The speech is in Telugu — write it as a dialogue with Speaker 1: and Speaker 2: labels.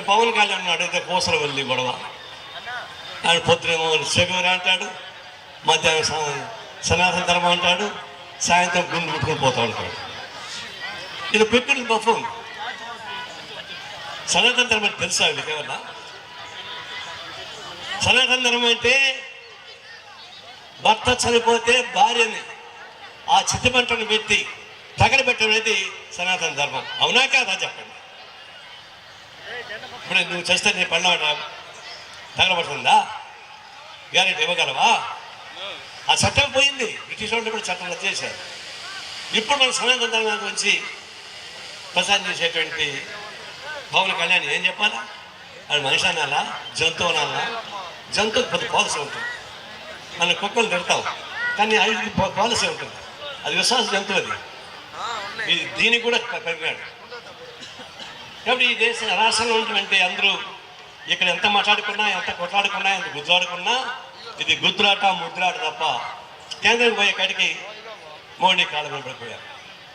Speaker 1: పవన్ కళ్యాణ్ అడిగితే పూసలు వెళ్ళి గొడవ. ఆయన పొద్దునేమో సెగవరి అంటాడు మధ్యాహ్నం సనాతన ధర్మం అంటాడు సాయంత్రం గుండు పుట్టుకొని పోతా ఉంటాడు. ఇది పెట్టుకుని పఫం సనాతన ధర్మం తెలుసా వీళ్ళకేమన్నా సనాతన ధర్మం అంటే భర్త చనిపోతే భార్యని ఆ చిత్తమంటను పెట్టి తగలబెట్టడం అనేది సనాతన ధర్మం. అవునా కాదా చెప్పండి? ఇప్పుడు నువ్వు చేస్తే నీ పళ్ళ తగలబడుతుందా? గ్యారెంటీ ఇవ్వగలవా? ఆ చట్టం పోయింది. బ్రిటిష్ వాళ్ళు కూడా చట్టంలో చేశారు. ఇప్పుడు మన సనాతన గురించి ప్రసాదం చేసేటువంటి పవన్ కళ్యాణ్ ఏం చెప్పాలా? అది మనిషి అనాలా? జంతువు అనాలా? జంతువు పెద్ద పాలసీ ఉంటుంది. మన కుక్కలు తిడతాం కానీ అది పాలసీ ఉంటుంది. అది విశ్వాస జంతువు అది. దీనికి కూడా పెరిగాడు కాబట్టి ఈ దేశ రాష్ట్రంలో ఉన్నటువంటి అందరూ ఇక్కడ ఎంత మాట్లాడుకున్నా ఎంత కొట్లాడుకున్నా ఎంత గుద్దులాడుకున్నా ఇది గుద్దులాట ముద్దులాట తప్ప కేంద్రం పోయే కాడికి మోడీ కాలం పడిపోయారు.